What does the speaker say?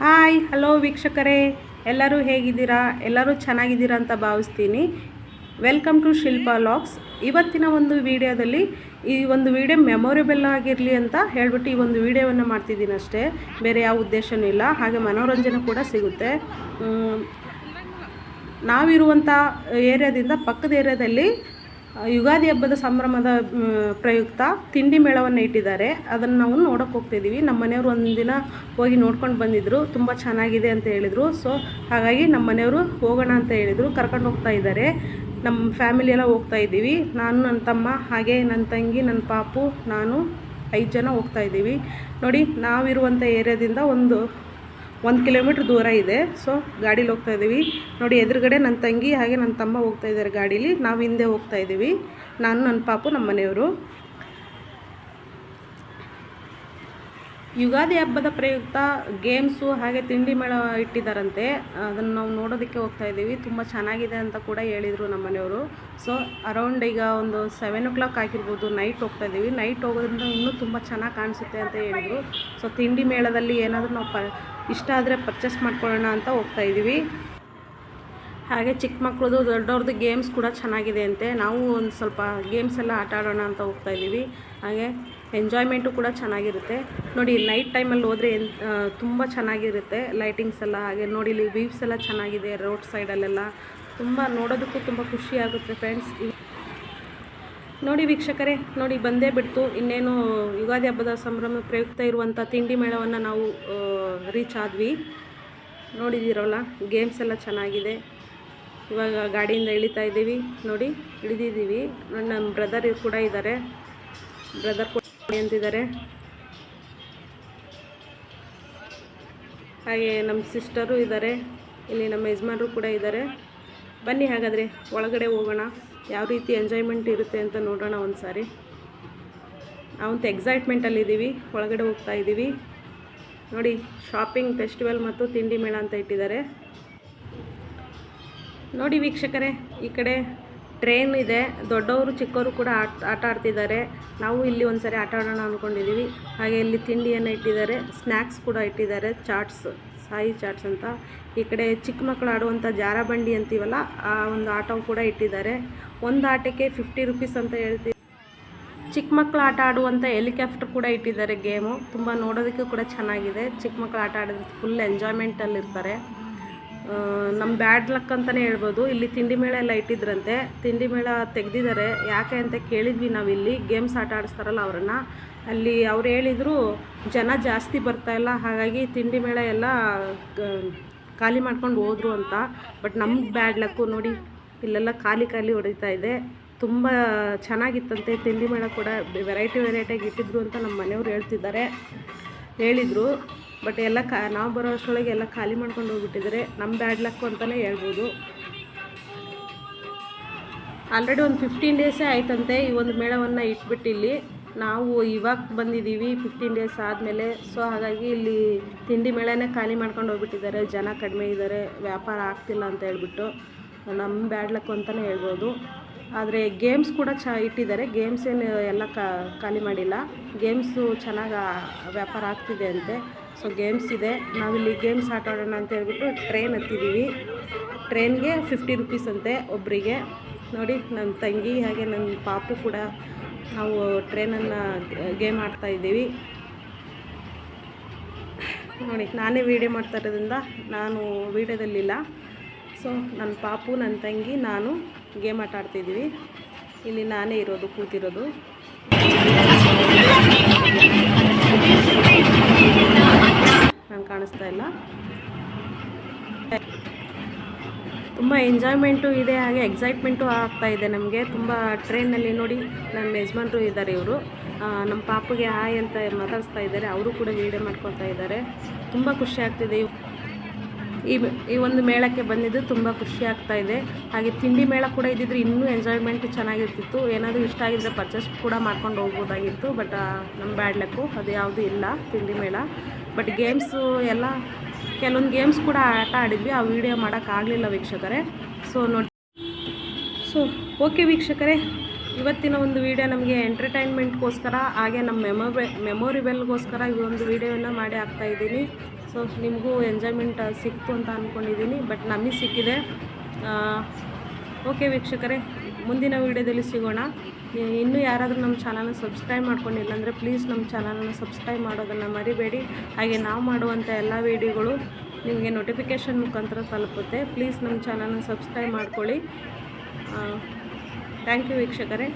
Hi, hello ವೀಕ್ಷಕರೇ. ಎಲ್ಲರೂ ಹೇಗಿದ್ದೀರಾ? ಎಲ್ಲರೂ ಚೆನ್ನಾಗಿದ್ದೀರಾ ಅಂತ ಭಾವಿಸ್ತೀನಿ. ವೆಲ್ಕಮ್ ಟು ಶಿಲ್ಪಾ ಲಾಕ್ಸ್ ಇವತ್ತಿನ ಒಂದು ವಿಡಿಯೋದಲ್ಲಿ, ಈ ಒಂದು ವಿಡಿಯೋ ಮೆಮೊರೇಬಲ್ ಆಗಿರಲಿ ಅಂತ ಹೇಳ್ಬಿಟ್ಟು ಈ ಒಂದು ವಿಡಿಯೋವನ್ನು ಮಾಡ್ತಿದ್ದೀನಿ ಅಷ್ಟೇ. ಬೇರೆ ಯಾವ ಉದ್ದೇಶವೂ ಇಲ್ಲ. ಹಾಗೆ ಮನೋರಂಜನೆ ಕೂಡ ಸಿಗುತ್ತೆ. ನಾವಿರುವಂಥ ಏರಿಯಾದಿಂದ ಪಕ್ಕದ ಏರಿಯಾದಲ್ಲಿ ಯುಗಾದಿ ಹಬ್ಬದ ಸಂಭ್ರಮದ ಪ್ರಯುಕ್ತ ತಿಂಡಿ ಮೇಳವನ್ನು ಇಟ್ಟಿದ್ದಾರೆ. ಅದನ್ನು ನಾವು ನೋಡೋಕೆ ಹೋಗ್ತಿದ್ದೀವಿ ನಮ್ಮ ಮನೆಯವರು ಒಂದಿನ ಹೋಗಿ ನೋಡ್ಕೊಂಡು ಬಂದಿದ್ದರು ತುಂಬ ಚೆನ್ನಾಗಿದೆ ಅಂತ ಹೇಳಿದರು. ಸೊ, ಹಾಗಾಗಿ ನಮ್ಮ ಮನೆಯವರು ಹೋಗೋಣ ಅಂತ ಹೇಳಿದರು. ಕರ್ಕೊಂಡು ಹೋಗ್ತಾ ಇದ್ದಾರೆ. ನಮ್ಮ ಫ್ಯಾಮಿಲಿ ಎಲ್ಲ ಹೋಗ್ತಾ ಇದ್ದೀವಿ. ನಾನು ನನ್ನ ತಮ್ಮ, ಹಾಗೆ ನನ್ನ ತಂಗಿ ನನ್ನ ಪಾಪು, ನಾನು ಐದು ಜನ ಹೋಗ್ತಾ ಇದ್ದೀವಿ. ನೋಡಿ ನಾವಿರುವಂಥ ಏರಿಯಾದಿಂದ ಒಂದು ಒಂದು ಕಿಲೋಮೀಟ್ರ್ ದೂರ ಇದೆ. ಸೊ ಗಾಡೀಲಿ ಹೋಗ್ತಾ ಇದ್ದೀವಿ. ನೋಡಿ, ಎದುರುಗಡೆ ನನ್ನ ತಂಗಿ ಹಾಗೆ ನನ್ನ ತಮ್ಮ ಹೋಗ್ತಾ ಇದ್ದಾರೆ ಗಾಡೀಲಿ. ನಾವು ಹಿಂದೆ ಹೋಗ್ತಾ ಇದ್ದೀವಿ. ನಾನು ನನ್ನ ಪಾಪು ನಮ್ಮ ಮನೆಯವರು. ಯುಗಾದಿ ಹಬ್ಬದ ಪ್ರಯುಕ್ತ ಗೇಮ್ಸು ಹಾಗೆ ತಿಂಡಿ ಮೇಳ ಇಟ್ಟಿದ್ದಾರಂತೆ ಅದನ್ನು ನಾವು ನೋಡೋದಕ್ಕೆ ಹೋಗ್ತಾ ಇದ್ದೀವಿ. ತುಂಬ ಚೆನ್ನಾಗಿದೆ ಅಂತ ಕೂಡ ಹೇಳಿದರು ನಮ್ಮ ಮನೆಯವರು. ಸೊ ಅರೌಂಡ್ ಈಗ ಒಂದು ಸೆವೆನ್ ಓ ಕ್ಲಾಕ್ ಆಗಿರ್ಬೋದು ನೈಟ್ ಹೋಗ್ತಾ ಇದ್ದೀವಿ. ನೈಟ್ ಹೋಗೋದ್ರಿಂದ ಇನ್ನೂ ತುಂಬ ಚೆನ್ನಾಗಿ ಕಾಣಿಸುತ್ತೆ ಅಂತ ಹೇಳಿದರು. ಸೊ ತಿಂಡಿ ಮೇಳದಲ್ಲಿ ಏನಾದರೂ ನಾವು ಪ, ಇಷ್ಟ ಆದರೆ ಪರ್ಚೇಸ್ ಮಾಡ್ಕೊಳ್ಳೋಣ ಅಂತ ಹೋಗ್ತಾ ಇದ್ದೀವಿ. ಹಾಗೆ ಚಿಕ್ಕ ಮಕ್ಕಳದು ದೊಡ್ಡವ್ರದ್ದು ಗೇಮ್ಸ್ ಕೂಡ ಚೆನ್ನಾಗಿದೆ ಅಂತೆ. ನಾವು ಒಂದು ಸ್ವಲ್ಪ ಗೇಮ್ಸ್ ಎಲ್ಲ ಆಟ ಆಡೋಣ ಅಂತ ಹೋಗ್ತಾ ಇದ್ದೀವಿ. ಹಾಗೆ ಎಂಜಾಯ್ಮೆಂಟು ಕೂಡ ಚೆನ್ನಾಗಿರುತ್ತೆ. ನೋಡಿ ನೈಟ್ ಟೈಮಲ್ಲಿ ಹೋದರೆ ತುಂಬ ಚೆನ್ನಾಗಿರುತ್ತೆ ಲೈಟಿಂಗ್ಸ್ ಎಲ್ಲ. ಹಾಗೆ ನೋಡಿ, ಇಲ್ಲಿ ವ್ಯೂವ್ಸ್ ಎಲ್ಲ ಚೆನ್ನಾಗಿದೆ ರೋಡ್ ಸೈಡಲ್ಲೆಲ್ಲ ತುಂಬ ನೋಡೋದಕ್ಕೂ ತುಂಬ ಖುಷಿ ಆಗುತ್ತೆ ಫ್ರೆಂಡ್ಸ್ ನೋಡಿ ವೀಕ್ಷಕರೇ, ನೋಡಿ ಬಂದೇ ಬಿಡ್ತು. ಇನ್ನೇನು ಯುಗಾದಿ ಹಬ್ಬದ ಸಂಭ್ರಮ ಪ್ರಯುಕ್ತ ಇರುವಂಥ ತಿಂಡಿ ಮೇಳವನ್ನು ನಾವು ರೀಚ್ ಆದ್ವಿ. ನೋಡಿದ್ದೀರಲ್ಲ ಗೇಮ್ಸ್ ಎಲ್ಲ ಚೆನ್ನಾಗಿದೆ. ಇವಾಗ ಗಾಡಿಯಿಂದ ಇಳಿತಾ ಇದ್ದೀವಿ. ನೋಡಿ, ಇಳಿದಿದ್ದೀವಿ. ನನ್ನ ಬ್ರದರ್ ಕೂಡ ಇದ್ದಾರೆ. ಬ್ರದರ್ ಕೂಡ ಅಂತಿದ್ದಾರೆ. ಹಾಗೆ ನಮ್ಮ ಸಿಸ್ಟರು ಇದ್ದಾರೆ, ಇಲ್ಲಿ ನಮ್ಮ ಯಜಮಾನರು ಕೂಡ ಇದ್ದಾರೆ. ಬನ್ನಿ ಹಾಗಾದರೆ, ಒಳಗಡೆ ಹೋಗೋಣ, ಯಾವ ರೀತಿ ಎಂಜಾಯ್ಮೆಂಟ್ ಇರುತ್ತೆ ಅಂತ ನೋಡೋಣ ಒಂದು ಸಾರಿ ನಾವಂತೂ ಎಕ್ಸೈಟ್ಮೆಂಟಲ್ಲಿದ್ದೀವಿ ಒಳಗಡೆ ಹೋಗ್ತಾ ಇದ್ದೀವಿ ನೋಡಿ ಶಾಪಿಂಗ್ ಫೆಸ್ಟಿವಲ್ ಮತ್ತು ತಿಂಡಿ ಮೇಳ ಅಂತ ಇಟ್ಟಿದ್ದಾರೆ. ನೋಡಿ ವೀಕ್ಷಕರೇ, ಈ ಕಡೆ ಟ್ರೈನ್ ಇದೆ. ದೊಡ್ಡವರು, ಚಿಕ್ಕವರು ಕೂಡ ಆಟ ಆಟ ಆಡ್ತಿದ್ದಾರೆ. ನಾವು ಇಲ್ಲಿ ಒಂದ್ಸರಿ ಆಟ ಆಡೋಣ ಅಂದ್ಕೊಂಡಿದ್ದೀವಿ ಹಾಗೆ ಇಲ್ಲಿ ತಿಂಡಿಯನ್ನು ಇಟ್ಟಿದ್ದಾರೆ. ಸ್ನ್ಯಾಕ್ಸ್ ಕೂಡ ಇಟ್ಟಿದ್ದಾರೆ. ಚಾಟ್ಸ್, ಸಾಯಿ ಚಾಟ್ಸ್ ಅಂತ. ಈ ಕಡೆ ಚಿಕ್ಕ ಮಕ್ಕಳು ಆಡುವಂಥ ಜಾರಬಂಡಿ ಅಂತೀವಲ್ಲ, ಆ ಒಂದು ಆಟವು ಕೂಡ ಇಟ್ಟಿದ್ದಾರೆ. ಒಂದು ಆಟಕ್ಕೆ ಫಿಫ್ಟಿ ರುಪೀಸ್ ಅಂತ ಹೇಳ್ತೀವಿ. ಚಿಕ್ಕ ಮಕ್ಕಳು ಆಟ ಆಡುವಂಥ ಹೆಲಿಕಾಪ್ಟರ್ ಕೂಡ ಇಟ್ಟಿದ್ದಾರೆ ಗೇಮು. ತುಂಬ ನೋಡೋದಕ್ಕೂ ಕೂಡ ಚೆನ್ನಾಗಿದೆ. ಚಿಕ್ಕ ಮಕ್ಕಳು ಆಟ ಆಡೋದಕ್ಕೆ ಫುಲ್ ಎಂಜಾಯ್ಮೆಂಟಲ್ಲಿರ್ತಾರೆ ನಮ್ಮ ಬ್ಯಾಡ್ ಲಕ್ ಅಂತಲೇ ಹೇಳ್ಬೋದು. ಇಲ್ಲಿ ತಿಂಡಿ ಮೇಳ ಎಲ್ಲ ಇಟ್ಟಿದ್ರಂತೆ. ತಿಂಡಿ ಮೇಳ ತೆಗೆದಿದ್ದಾರೆ. ಯಾಕೆ ಅಂತ ಕೇಳಿದ್ವಿ ನಾವಿಲ್ಲಿ ಗೇಮ್ಸ್ ಆಟ ಆಡಿಸ್ತಾರಲ್ಲ ಅವರನ್ನ. ಅಲ್ಲಿ ಅವ್ರು ಹೇಳಿದರು, ಜನ ಜಾಸ್ತಿ ಬರ್ತಾಯಿಲ್ಲ ಹಾಗಾಗಿ ತಿಂಡಿ ಮೇಳ ಎಲ್ಲ ಖಾಲಿ ಮಾಡ್ಕೊಂಡು ಹೋದರು ಅಂತ. ಬಟ್ ನಮ್ಗೆ ಬ್ಯಾಡ್ ಲಕ್ಕು ನೋಡಿ, ಇಲ್ಲೆಲ್ಲ ಖಾಲಿ ಖಾಲಿ ಹೊಡಿತಾ ಇದೆ. ತುಂಬ ಚೆನ್ನಾಗಿತ್ತಂತೆ. ತಿಂಡಿ ಮೇಳ ಕೂಡ ವೆರೈಟಿ ವೆರೈಟಿಯಾಗಿ ಇಟ್ಟಿದ್ರು ಅಂತ ನಮ್ಮ ಮನೆಯವ್ರು ಹೇಳ್ತಿದ್ದಾರೆ. ಹೇಳಿದರು. ಬಟ್ ಎಲ್ಲ ಕಾ, ನಾವು ಬರೋ ಅಷ್ಟರೊಳಗೆ ಎಲ್ಲ ಖಾಲಿ ಮಾಡ್ಕೊಂಡು ಹೋಗ್ಬಿಟ್ಟಿದ್ದಾರೆ ನಮ್ಮ ಬ್ಯಾಡ್ ಲಕ್ ಅಂತಲೇ ಹೇಳ್ಬೋದು. ಆಲ್ರೆಡಿ ಒಂದು ಫಿಫ್ಟೀನ್ ಡೇಸೇ ಆಯ್ತಂತೆ ಈ ಒಂದು ಮೇಳವನ್ನು ಇಟ್ಬಿಟ್ಟು ಇಲ್ಲಿ ನಾವು ಇವಾಗ ಬಂದಿದ್ದೀವಿ ಫಿಫ್ಟೀನ್ ಡೇಸ್ ಆದಮೇಲೆ. ಸೊ ಹಾಗಾಗಿ ಇಲ್ಲಿ ತಿಂಡಿ ಮೇಳನೇ ಖಾಲಿ ಮಾಡ್ಕೊಂಡು ಹೋಗ್ಬಿಟ್ಟಿದ್ದಾರೆ ಜನ ಕಡಿಮೆ ಇದ್ದಾರೆ ವ್ಯಾಪಾರ ಆಗ್ತಿಲ್ಲ ಅಂತ ಹೇಳ್ಬಿಟ್ಟು. ನಮ್ಮ ಬ್ಯಾಡ್ ಲಕ್ ಅಂತಲೇ ಹೇಳ್ಬೋದು. ಆದರೆ ಗೇಮ್ಸ್ ಕೂಡ ಚ ಇಟ್ಟಿದ್ದಾರೆ ಗೇಮ್ಸ್ ಏನು ಎಲ್ಲ ಖಾಲಿ ಮಾಡಿಲ್ಲ. ಗೇಮ್ಸು ಚೆನ್ನಾಗಿ ವ್ಯಾಪಾರ ಆಗ್ತಿದೆ ಅಂತೆ. ಸೊ ಗೇಮ್ಸ್ ಇದೆ. ನಾವಿಲ್ಲಿ ಗೇಮ್ಸ್ ಆಟ ಆಡೋಣ ಅಂತ ಹೇಳ್ಬಿಟ್ಟು ಟ್ರೈನ್ ಹತ್ತಿದ್ದೀವಿ ಟ್ರೈನ್ಗೆ ಫಿಫ್ಟಿ ರುಪೀಸ್ ಅಂತೆ ಒಬ್ಬರಿಗೆ ನೋಡಿ ನನ್ನ ತಂಗಿ ಹಾಗೆ ನನ್ನ ಪಾಪು ಕೂಡ ನಾವು ಟ್ರೈನನ್ನು ಗೇಮ್ ಆಡ್ತಾ ಇದ್ದೀವಿ. ನೋಡಿ, ನಾನೇ ವೀಡಿಯೋ ಮಾಡ್ತಾ ಇರೋದ್ರಿಂದ ನಾನು ವೀಡಿಯೋದಲ್ಲಿಲ್ಲ. ಸೊ ನನ್ನ ಪಾಪು ನನ್ನ ತಂಗಿ, ನಾನು ಗೇಮ್ ಆಟ ಆಡ್ತಿದ್ದೀವಿ ಇಲ್ಲಿ ನಾನೇ ಇರೋದು, ಕೂತಿರೋದು. ನಾನು ಕಾಣಿಸ್ತಾ ಇಲ್ಲ. ತುಂಬ ಎಂಜಾಯ್ಮೆಂಟು ಇದೆ, ಹಾಗೆ ಎಕ್ಸೈಟ್ಮೆಂಟು ಆಗ್ತಾ ಇದೆ ನಮಗೆ. ತುಂಬ ಟ್ರೈನಲ್ಲಿ ನೋಡಿ ನಮ್ಮ ಯಜಮಾನ್ರು ಇದ್ದಾರೆ ಇವರು. ನಮ್ಮ ಪಾಪಗೆ ಹಾಯ್ ಅಂತ ಮಾತಾಡಿಸ್ತಾ ಇದ್ದಾರೆ. ಅವರು ಕೂಡ ವೀಡಿಯೋ ಮಾಡ್ಕೊತಾ ಇದ್ದಾರೆ. ತುಂಬ ಖುಷಿ ಆಗ್ತಿದೆ. ಈ ಈ ಒಂದು ಮೇಳಕ್ಕೆ ಬಂದಿದ್ದು ತುಂಬ ಖುಷಿ ಆಗ್ತಾ ಇದೆ. ಹಾಗೆ ತಿಂಡಿ ಮೇಳ ಕೂಡ ಇದ್ದಿದ್ರೆ ಇನ್ನೂ ಎಂಜಾಯ್ಮೆಂಟ್ ಚೆನ್ನಾಗಿರ್ತಿತ್ತು. ಏನಾದರೂ ಇಷ್ಟ ಆಗಿದ್ದರೆ ಪರ್ಚೇಸ್ ಕೂಡ ಮಾಡ್ಕೊಂಡು ಹೋಗ್ಬೋದಾಗಿತ್ತು ಬಟ್ ನಮ್ಮ ಬ್ಯಾಡ್ಲಕ್ಕು ಅದು ಯಾವುದೂ ಇಲ್ಲ ತಿಂಡಿ ಮೇಳ. ಬಟ್ ಗೇಮ್ಸು ಎಲ್ಲ, ಕೆಲವೊಂದು ಗೇಮ್ಸ್ ಕೂಡ ಆಟ ಆಡಿದ್ವಿ. ಆ ವಿಡಿಯೋ ಮಾಡೋಕ್ಕಾಗಲಿಲ್ಲ ವೀಕ್ಷಕರೇ. ಸೊ ನೋಡಿ. ಸೊ ಓಕೆ ವೀಕ್ಷಕರೇ. ಇವತ್ತಿನ ಒಂದು ವಿಡಿಯೋ ನಮಗೆ ಎಂಟರ್ಟೈನ್ಮೆಂಟ್ಗೋಸ್ಕರ ಹಾಗೆ ನಮ್ಮ ಮೆಮೊಬೆ ಮೆಮೊರಿಬಲ್ಗೋಸ್ಕರ ಈ ಒಂದು ವಿಡಿಯೋನ ಮಾಡಿ ಹಾಕ್ತಾ ಇದ್ದೀನಿ. ಸೊ ನಿಮಗೂ ಎಂಜಾಯ್ಮೆಂಟ್ ಸಿಕ್ತು ಅಂತ ಅಂದ್ಕೊಂಡಿದ್ದೀನಿ ಬಟ್ ನಮಗೆ ಸಿಕ್ಕಿದೆ. ಓಕೆ ವೀಕ್ಷಕರೇ, ಮುಂದಿನ ವೀಡಿಯೋದಲ್ಲಿ ಸಿಗೋಣ. ಇನ್ನೂ ಯಾರಾದರೂ ನಮ್ಮ ಚಾನಲ್ನ ಸಬ್ಸ್ಕ್ರೈಬ್ ಮಾಡ್ಕೊಂಡಿಲ್ಲ ಅಂದರೆ ಪ್ಲೀಸ್ ನಮ್ಮ ಚಾನಲನ್ನು ಸಬ್ಸ್ಕ್ರೈಬ್ ಮಾಡೋದನ್ನು ಮರಿಬೇಡಿ. ಹಾಗೆ ನಾವು ಮಾಡುವಂಥ ಎಲ್ಲ ವೀಡಿಯೋಗಳು ನಿಮಗೆ ನೋಟಿಫಿಕೇಷನ್ ಮುಖಾಂತರ ತಲುಪುತ್ತೆ. ಪ್ಲೀಸ್ ನಮ್ಮ ಚಾನಲನ್ನು ಸಬ್ಸ್ಕ್ರೈಬ್ ಮಾಡ್ಕೊಳ್ಳಿ. ಥ್ಯಾಂಕ್ ಯು ವೀಕ್ಷಕರೇ.